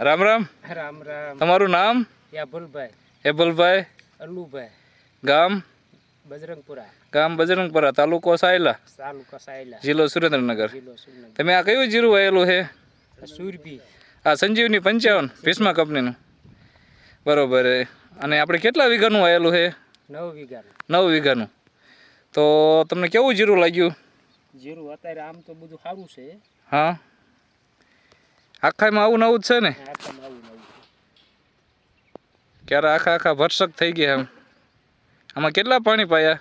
રામ રામ. રામ રામ. તમારું નામ? યાભુલભાઈ હેબલભાઈ અલ્લુભાઈ. ગામ? બજરંગપુરા. ગામ બજરંગપુરા. તાલુકો સાયલા? તાલુકો સાયલા. જિલ્લો સુરેન્દ્રનગર. તમે આ કયું જીરું વાયેલું છે? સુરભી. આ સંજીવની પંચાવન ભીષ્મા કંપનીનું. બરોબર. અને આપણે કેટલા વીઘાનું વાયેલું છે? નવ વીઘાનું. નવ વીઘાનું. તો તમને કેવું જીરું લાગ્યું? જીરું અત્યારે આમ તો બધું સારું છે. હા. આખામાં આવું નવું જ છે ને. ક્યારે આખા આખા ભરસક થઈ ગયા એમ. આમાં કેટલા પાણી પાયા?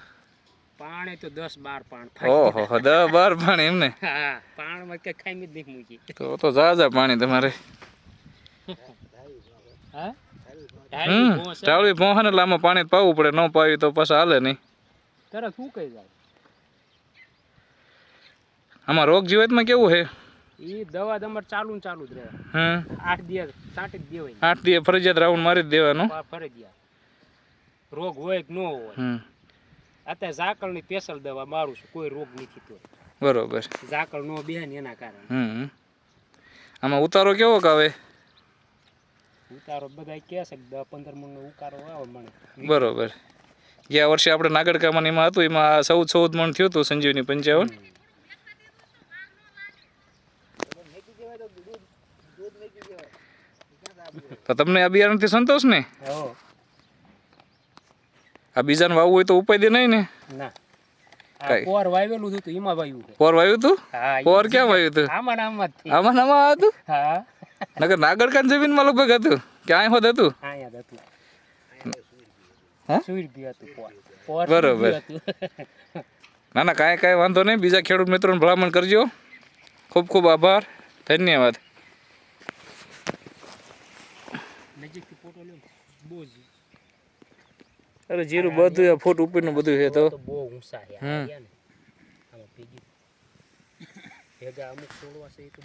પાણી તો દસ બાર પાણ ઓહો દસ બાર પાણી એમને હા પાણમાં કઈ ખાઈ જ મૂકી. તો તો ઝાઝા પાણી તમારે. હા? હમ ચાળવી પહોંચે એટલે આમાં પાણી પાવું પડે ન પાવી તો પછી હાલે નહીં. તરત શું કહી જાય? આમાં રોગ જીવતમાં કેવું છે? એ દવા દમર ચાલુ ને ચાલુ જ રહે. હમ. આઠ દિવસ છાંટી જ દેવાય. આઠ દિવસ ફરજિયાત રાઉન્ડ મારી જ દેવાનું. ફરજિયાત. રોગ હોય કે ન હોય. હમ. અત્યારે ઝાકળની સ્પેશિયલ દવા મારું છું કોઈ રોગ નથી તો બરોબર. ઝાકળ નો બેન એના કારણે. હમ. આમાં ઉતારો કેવો કાવે ઉતારો બધા કહે છે કે દસ પંદર મણનો ઉકારો આવે મને. બરોબર. ગયા વર્ષે આપણે નાગરકામાં એમાં હતું એમાં ચૌદ ચૌદ મણ થયું હતું સંજીવની પંચાવન. તો તમને આ બિયારણથી સંતોષ ને? આ બીજાને વાવવું હોય તો ઉપાય દે નહીં ને? ના. પોર વાવેલું હતું એમાં વાવ્યું પોર વાવ્યું હતું? પોર ક્યાં વાવ્યું હતું? આમાં આમાં આમાં આમાં હતું? હા. નગર નાગરકાન જમીનમાં લગભગ હતું. કે હોત હતું? હતું. હે? સુરભી હતું પોર. પોર બરોબર. ના ના કાંઈ કાંઈ વાંધો નહીં. બીજા ખેડૂત મિત્રોને ભલામણ કરજો. ખૂબ ખૂબ આભાર. ધન્યવાદ. અરે જીરું બધું ફૂટ ઉપરનું બધું છે તો. બહુ ઊંચા છે આ હમ. રહ્યા ને. આમાં ભેગી ભેગા અમુક છોડવા છે તો